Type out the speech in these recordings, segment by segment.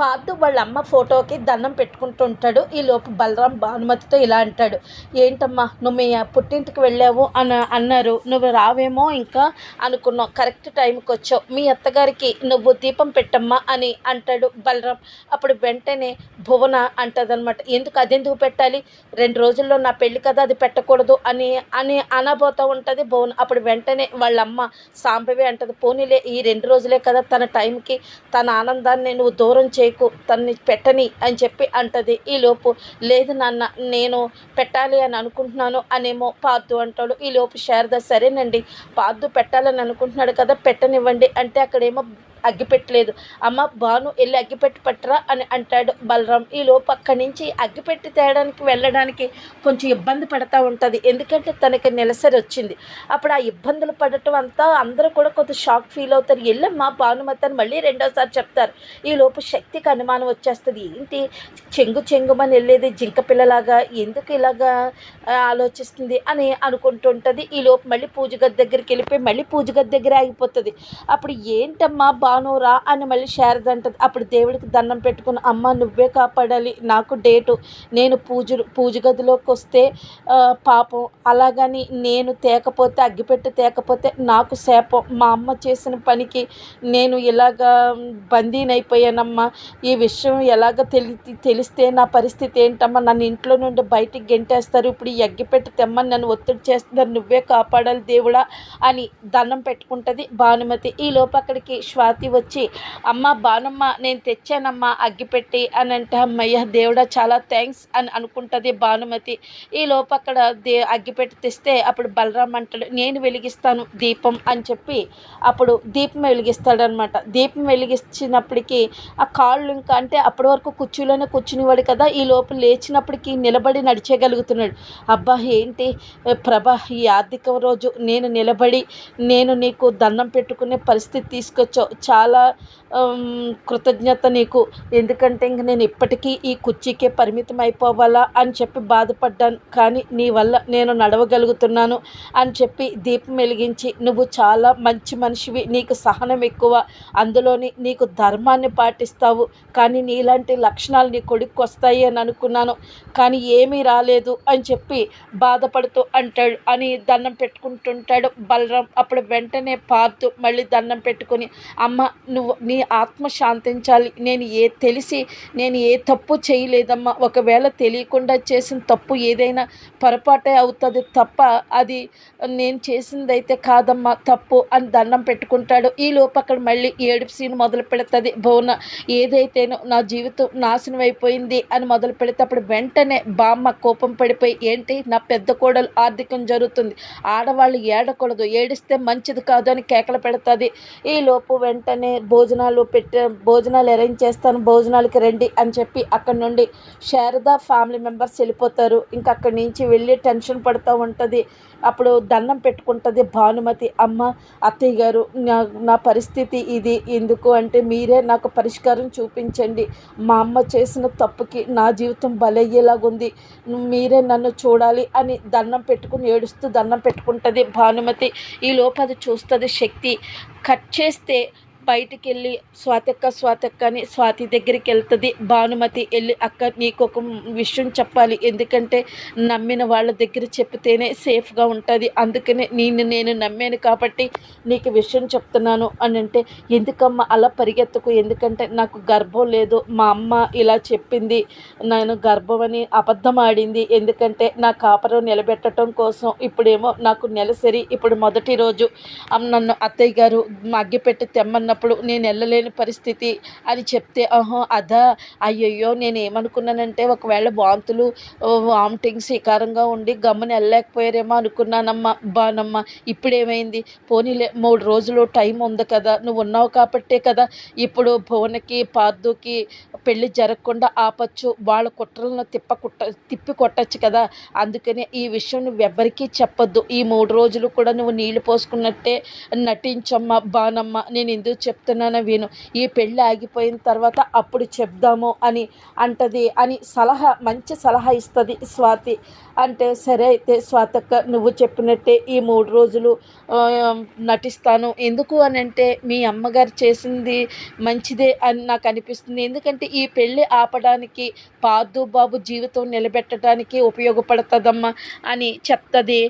Parthu వాళ్ళ అమ్మ ఫోటోకి దండం పెట్టుకుంటుంటాడు. ఈ లోపు బలరాం భానుమతితో ఇలా అంటాడు. ఏంటమ్మా నువ్వు మీ పుట్టింటికి వెళ్ళావు అని అన్నారు. నువ్వు రావేమో ఇంకా అనుకున్నావు. కరెక్ట్ టైంకి వచ్చావు. మీ అత్తగారికి నువ్వు దీపం పెట్టమ్మా అని అంటాడు బలరాం. అప్పుడు వెంటనే భువన అంటదనమాట ఎందుకు అదెందుకు పెట్టాలి? రెండు రోజుల్లో నా పెళ్ళి కదా అది పెట్టకూడదు అని అని అనబోతూ ఉంటుంది భువన. అప్పుడు వెంటనే వాళ్ళ అమ్మ సాంబవి అంటది. పోనీలే ఈ రెండు రోజులే కదా తన టైంకి తన ఆనందాన్ని నువ్వు దూరం చేయకు తన్ని పెట్టని అని చెప్పి అంటది. ఈలోపు లేదు నాన్న నేను పెట్టాలి అని అనుకుంటున్నాను అనేమో పార్దు అంటాడు. ఈలోపు శారద సరేనండి పార్దు పెట్టాలని అనుకుంటున్నాడు కదా పెట్టనివ్వండి అంటే అక్కడేమో అగ్గిపెట్టలేదు. అమ్మ బాను వెళ్ళి అగ్గిపెట్టి పట్టరా అని అంటాడు బలరాం. ఈలోపు అక్కడి నుంచి అగ్గిపెట్టి తేయడానికి వెళ్ళడానికి కొంచెం ఇబ్బంది పడతా ఉంటుంది. ఎందుకంటే తనకి నెలసరి వచ్చింది. అప్పుడు ఆ ఇబ్బందులు పడటం అంతా అందరూ కూడా కొంత షాక్ ఫీల్ అవుతారు. వెళ్ళమ్మా భానుమతని మళ్ళీ రెండోసారి చెప్తారు. ఈలోపు శక్తికి అనుమానం వచ్చేస్తుంది. ఏంటి? చెంగు చెంగుమని వెళ్ళేది జింక పిల్లలాగా. ఎందుకు ఇలాగా ఆలోచిస్తుంది? అని అనుకుంటుంటుంది ఈలోపు మళ్ళీ పూజ గది దగ్గరికి వెళ్ళిపోయి మళ్ళీ పూజ గది దగ్గర ఆగిపోతుంది. అప్పుడు ఏంటమ్మా బా బానురా అని మళ్ళీ శారద అంటది అప్పుడు దేవుడికి దండం పెట్టుకుని అమ్మ నువ్వే కాపాడాలి. నాకు డేటు. నేను పూజ పూజ గదిలోకి వస్తే పాపం. అలాగని నేను తేకపోతే అగ్గిపెట్టి తేకపోతే నాకు శాపం. మా అమ్మ చేసిన పనికి నేను ఇలాగా బందీనైపోయానమ్మా. ఈ విషయం ఎలాగ తెలి తెలిస్తే నా పరిస్థితి ఏంటమ్మా? నన్ను ఇంట్లో నుండి బయటికి గెంటేస్తారు. ఇప్పుడు ఈ అగ్గిపెట్టి తెమ్మని నన్ను ఒత్తిడి చేస్తున్నారు. నువ్వే కాపాడాలి దేవుడా అని దండం పెట్టుకుంటుంది భానుమతి. ఈ లోపు అక్కడికి స్వాతి వచ్చి అమ్మ భానుమ్మ నేను తెచ్చానమ్మా అగ్గిపెట్టి అని అంటే అమ్మయ్య దేవుడా చాలా థ్యాంక్స్ అని అనుకుంటుంది భానుమతి. ఈ లోపు అక్కడ దే అగ్గిపెట్టి తెస్తే అప్పుడు బలరాం అంటాడు నేను వెలిగిస్తాను దీపం అని చెప్పి అప్పుడు దీపం వెలిగిస్తాడనమాట. దీపం వెలిగించినప్పటికీ ఆ కాళ్ళు ఇంకా అంటే అప్పటి వరకు కుర్చీలోనే కూర్చునేవాడు కదా ఈ లోపు లేచినప్పటికీ నిలబడి నడిచేయగలుగుతున్నాడు. అబ్బా ఏంటి? ప్రభా ప్రభ ఈ ఆర్థిక రోజు నేను నిలబడి నేను నీకు దండం పెట్టుకునే పరిస్థితి తీసుకొచ్చావు. చాలా కృతజ్ఞత నీకు. ఎందుకంటే ఇంక నేను ఇప్పటికీ ఈ కుర్చీకే పరిమితం అయిపోవాలా అని చెప్పి బాధపడ్డాను. కానీ నీ వల్ల నేను నడవగలుగుతున్నాను అని చెప్పి దీపం వెలిగించి నువ్వు చాలా మంచి మనిషివి నీకు సహనం ఎక్కువ. అందులోని నీకు ధర్మాన్ని పాటిస్తావు. కానీ నీలాంటి లక్షణాలు నీ కొడుకు వస్తాయి అని అనుకున్నాను. కానీ ఏమీ రాలేదు అని చెప్పి బాధపడుతూ అంటాడు. అని దండం పెట్టుకుంటుంటాడు బలరాం. అప్పుడు వెంటనే పార్తు మళ్ళీ దండం పెట్టుకుని అమ్మ నువ్వు నీ ఆత్మ శాంతించాలి. నేను ఏ తెలిసి నేను ఏ తప్పు చేయలేదమ్మా. ఒకవేళ తెలియకుండా చేసిన తప్పు ఏదైనా పొరపాటే అవుతుంది తప్ప అది నేను చేసిందైతే కాదమ్మా తప్పు అని దండం పెట్టుకుంటాడు. ఈ లోపు అక్కడ మళ్ళీ ఏడుపు సీన్ మొదలు పెడుతుంది. భువన ఏదైతేనో నా జీవితం నాశనం అయిపోయింది అని మొదలు పెడితే అప్పుడు వెంటనే బామ్మ కోపం పడిపోయి ఏంటి నా పెద్ద కోడలు ఆర్థికం జరుగుతుంది. ఆడవాళ్ళు ఏడకూడదు. ఏడిస్తే మంచిది కాదు అని కేకలు పెడుతుంది. ఈ లోపు వెంటనే భోజనాలు పెట్టే భోజనాలు అరేంజ్ చేస్తాను భోజనాలకి రండి అని చెప్పి అక్కడ నుండి శారద ఫ్యామిలీ మెంబర్స్ వెళ్ళిపోతారు. ఇంకా అక్కడి నుంచి వెళ్ళి టెన్షన్ పడుతూ ఉంటుంది. అప్పుడు దండం పెట్టుకుంటుంది భానుమతి అమ్మ అత్తయ్య గారు నా నా పరిస్థితి ఇది. ఎందుకు అంటే మీరే నాకు పరిష్కారం చూపించండి. మా అమ్మ చేసిన తప్పుకి నా జీవితం బలయ్యేలాగుంది మీరే నన్ను చూడాలి అని దండం పెట్టుకుని ఏడుస్తూ దండం పెట్టుకుంటుంది భానుమతి. ఈ లోపు అది చూస్తుంది శక్తి. కట్ చేస్తే బయటికి వెళ్ళి స్వాతక్క స్వాతక్క అని స్వాతి దగ్గరికి వెళ్తుంది భానుమతి వెళ్ళి అక్క నీకు ఒక విషయం చెప్పాలి. ఎందుకంటే నమ్మిన వాళ్ళ దగ్గర చెప్తేనే సేఫ్గా ఉంటుంది. అందుకనే నేను నేను నమ్మాను కాబట్టి నీకు విషయం చెప్తున్నాను అని అంటే ఎందుకమ్మా అలా పరిగెత్తకు? ఎందుకంటే నాకు గర్భం లేదు. మా అమ్మ ఇలా చెప్పింది. నేను గర్భం అని అబద్ధం ఆడింది. ఎందుకంటే నా కాపరం నిలబెట్టడం కోసం ఇప్పుడేమో నాకు నెలసరి. ఇప్పుడు మొదటి రోజు. నన్ను అత్తయ్య గారు అగ్గిపెట్టి తెమ్మన్నప్పుడు నేను వెళ్ళలేని పరిస్థితి అని చెప్తే ఆహా అదా అయ్యయ్యో నేను ఏమనుకున్నానంటే ఒకవేళ వాంతులు వామిటింగ్స్ వికారంగా ఉండి గమ్మున వెళ్ళలేకపోయారేమో అనుకున్నానమ్మా బానమ్మా ఇప్పుడేమైంది? పోనీలే మూడు రోజులు టైం ఉంది కదా నువ్వు ఉన్నావు కాబట్టే కదా ఇప్పుడు భువనకి పార్థుకి పెళ్ళి జరగకుండా ఆపచ్చు వాళ్ళ కుట్రలను తిప్ప కుట్ట తిప్పి కొట్టచ్చు కదా అందుకనే ఈ విషయం నువ్వు ఎవ్వరికీ చెప్పొద్దు ఈ మూడు రోజులు కూడా నువ్వు నీళ్ళు పోసుకున్నట్టే నటించమ్మా బానమ్మ నేను ఎందుకు చెప్తున్నానో విను ఈ పెళ్ళి ఆగిపోయిన తర్వాత అప్పుడు చెప్దాము అని అంటది అని సలహా మంచి సలహా ఇస్తుంది స్వాతి. అంటే సరే అయితే స్వాతక్క నువ్వు చెప్పినట్టే ఈ మూడు రోజులు నటిస్తాను. ఎందుకు అని అంటే మీ అమ్మగారు చేసింది మంచిదే అని నాకు అనిపిస్తుంది. ఎందుకంటే ఈ పెళ్ళి ఆపడానికి పాదు బాబు జీవితం నిలబెట్టడానికి ఉపయోగపడుతుందమ్మా అని చెప్తుంది.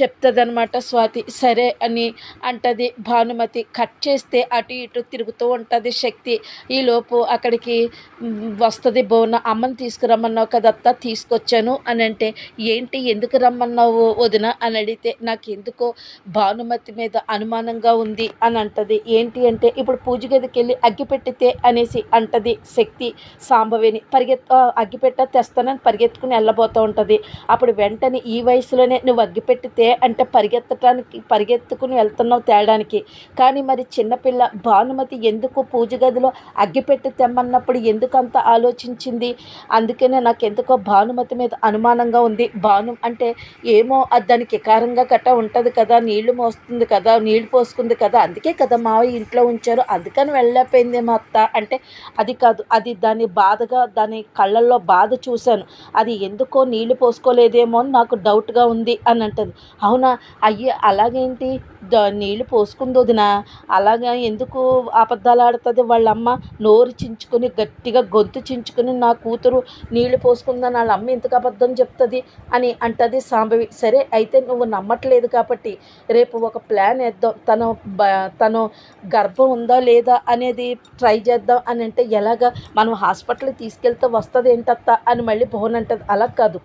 చెప్తుందనమాట స్వాతి. సరే అని అంటది. భానుమతి కట్ చేస్తే అటు ఇటు తిరుగుతూ ఉంటుంది శక్తి. ఈలోపు అక్కడికి వస్తుంది బోన. అమ్మని తీసుకురమ్మన్నావు కదత్తా తీసుకొచ్చాను అని అంటే ఏంటి? ఎందుకు రమ్మన్నావు వదిన? అని అడిగితే నాకు ఎందుకో భానుమతి మీద అనుమానంగా ఉంది అని అంటది. ఏంటి అంటే ఇప్పుడు పూజ గదికి వెళ్ళి అగ్గిపెట్టితే అనేసి అంటది శక్తి సాంబవిని పరిగెత్ అగ్గిపెట్ట తెస్తానని పరిగెత్తుకుని వెళ్ళబోతూ ఉంటుంది. అప్పుడు వెంటనే ఈ వయసులోనే నువ్వు అగ్గిపెట్టితే అంటే పరిగెత్తటానికి పరిగెత్తుకుని వెళ్తున్నావు తేడానికి. కానీ మరి చిన్నపిల్ల భానుమతి ఎందుకు పూజ గదిలో అగ్గిపెట్టి తెమ్మన్నప్పుడు ఎందుకు అంత ఆలోచించింది? అందుకనే నాకు ఎందుకో భానుమతి మీద అనుమానంగా ఉంది. భాను అంటే ఏమో అది దానికి ఎకారంగా గట్ట ఉంటుంది కదా నీళ్ళు మోస్తుంది కదా నీళ్ళు పోసుకుంది కదా. అందుకే కదా మావయ్య ఇంట్లో ఉంచారు. అందుకని వెళ్ళలేకపోయింది మా అత్త. అంటే అది కాదు అది దాని బాధగా దాని కళ్ళల్లో బాధ చూశాను. అది ఎందుకో నీళ్ళు పోసుకోలేదేమో అని నాకు డౌట్గా ఉంది అని అంటుంది. అవునా? అయ్యి అలాగేంటి? ద నీళ్ళు పోసుకుంది వదిన. అలాగా ఎందుకు అబద్ధాలు ఆడుతుంది వాళ్ళమ్మ? నోరు చించుకొని గట్టిగా గొంతు చించుకొని నా కూతురు నీళ్ళు పోసుకుందని వాళ్ళ అమ్మ ఎందుకు అబద్ధం చెప్తుంది? అని అంటది సాంబవి. సరే అయితే నువ్వు నమ్మట్లేదు కాబట్టి రేపు ఒక ప్లాన్ వేద్దాం. తను బ తను గర్భం ఉందా లేదా అనేది ట్రై చేద్దాం అని అంటే ఎలాగా? మనం హాస్పిటల్కి తీసుకెళ్తే వస్తుంది ఏంటత్తా అని మళ్ళీ భువన్ అంటది. అలా కాదు.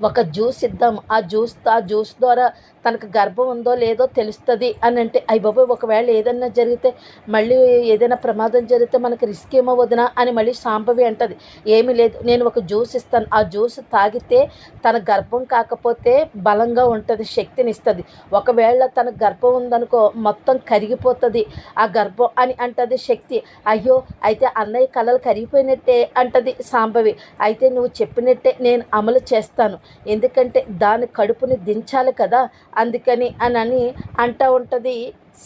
ఒక జ్యూస్ ఇద్దాం. ఆ జ్యూస్ ఆ జ్యూస్ ద్వారా తనకు గర్భం ఉందో లేదో తెలుస్తుంది అని అంటే అయ్యి బాబోయ్ ఒకవేళ ఏదైనా జరిగితే మళ్ళీ ఏదైనా ప్రమాదం జరిగితే మనకి రిస్క్ ఏమో వదినా అని మళ్ళీ సాంబవి అంటది. ఏమీ లేదు నేను ఒక జ్యూస్ ఇస్తాను. ఆ జ్యూస్ తాగితే తన గర్భం కాకపోతే బలంగా ఉంటుంది శక్తిని ఇస్తుంది. ఒకవేళ తన గర్భం ఉందనుకో మొత్తం కరిగిపోతుంది. ఆ గర్భం అని అంటది శక్తి. అయ్యో అయితే అన్నయ్య కళలు కరిగిపోయినట్టే అంటది సాంబవి. అయితే నువ్వు చెప్పినట్టే నేను అమలు చేస్తాను. ఎందుకంటే దాని కడుపుని దించాలి కదా అందుకని అని అని అంటూ ఉంటుంది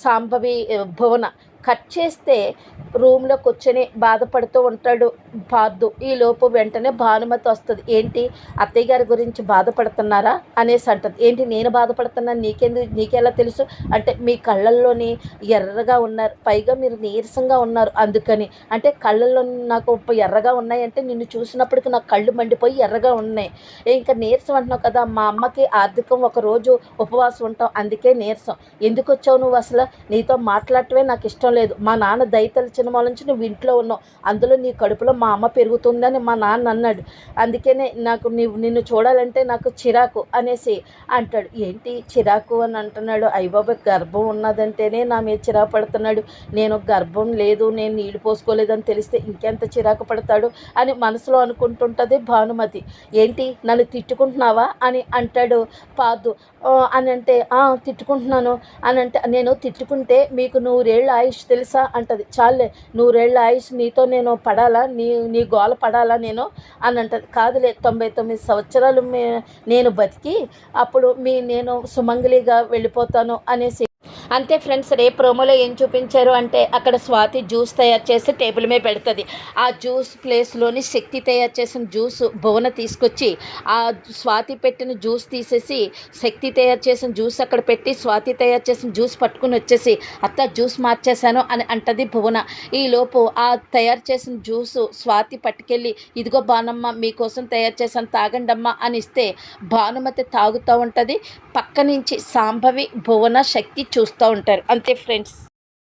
సాంబవి భువన. కట్ చేస్తే రూమ్లో కూర్చొని బాధపడుతూ ఉంటాడు పార్దు ఈ లోపు వెంటనే భానుమతి వస్తుంది. ఏంటి? అత్తయ్య గారి గురించి బాధపడుతున్నారా? అనేసి అంటది. ఏంటి? నేను బాధపడుతున్నాను నీకెందుకు నీకెలా తెలుసు? అంటే మీ కళ్ళల్లోని ఎర్రగా ఉన్నారు. పైగా మీరు నీరసంగా ఉన్నారు అందుకని. అంటే కళ్ళల్లో నాకు ఎర్రగా ఉన్నాయి అంటే నిన్ను చూసినప్పటికి నాకు కళ్ళు మండిపోయి ఎర్రగా ఉన్నాయి. ఇంకా నీరసం అంటున్నావు కదా? మా అమ్మకి ఆర్థికం ఒక రోజు ఉపవాసం ఉంటాం. అందుకే నీరసం. ఎందుకు వచ్చావు నువ్వు అసలు? నీతో మాట్లాడటమే నాకు ఇష్టం లేదు. మా నాన్న దయతల సినిమా నుంచి నువ్వు ఇంట్లో ఉన్నావు. అందులో నీ కడుపులో మా అమ్మ పెరుగుతుందని మా నాన్న అన్నాడు. అందుకనే నాకు నీవు నిన్ను చూడాలంటే నాకు చిరాకు అనేసి అంటాడు. ఏంటి చిరాకు అని అంటున్నాడు. అయ్యబాబు గర్భం ఉన్నదంటేనే నా మీద చిరాకు పడుతున్నాడు. నేను గర్భం లేదు నేను నీళ్ళు పోసుకోలేదని తెలిస్తే ఇంకెంత చిరాకు పడతాడు అని మనసులో అనుకుంటుంటుంది భానుమతి. ఏంటి నన్ను తిట్టుకుంటున్నావా అని అంటాడు పాదు. అని అంటే తిట్టుకుంటున్నాను అని అంటే నేను తిట్టుకుంటే మీకు నూరేళ్ళు ఆయుష్ తెలుసా? అంటది. చాలే నూరేళ్ళ ఆయుష్ నీతో నేను పడాలా? నీ నీ గోల పడాలా నేను? అని అంటది. కాదులే తొంభై తొమ్మిది సంవత్సరాలు మే- నేను బతికి అప్పుడు మీ నేను సుమంగలిగా వెళ్ళిపోతాను అనేసి అంతే ఫ్రెండ్స్ రేపు ప్రోమోలో ఏం చూపించారు అంటే అక్కడ స్వాతి జ్యూస్ తయారు చేసి టేబుల్ మీద పెడుతుంది. ఆ జ్యూస్ ప్లేస్లోని శక్తి తయారు చేసిన జ్యూస్ భువన తీసుకొచ్చి ఆ స్వాతి పెట్టిన జ్యూస్ తీసేసి శక్తి తయారు చేసిన జ్యూస్ అక్కడ పెట్టి స్వాతి తయారు చేసిన జ్యూస్ పట్టుకుని వచ్చేసి అత్త జ్యూస్ మార్చేశాను అని అంటది భువన ఈ లోపు ఆ తయారు చేసిన జ్యూస్ స్వాతి పట్టుకెళ్ళి ఇదిగో బానమ్మ మీకోసం తయారు చేశాను తాగండమ్మా అని ఇస్తే భానుమతి తాగుతూ ఉంటుంది. పక్క నుంచి సాంభవి భువన శక్తి చూస్తూ ఉంటారు. అంతే ఫ్రెండ్స్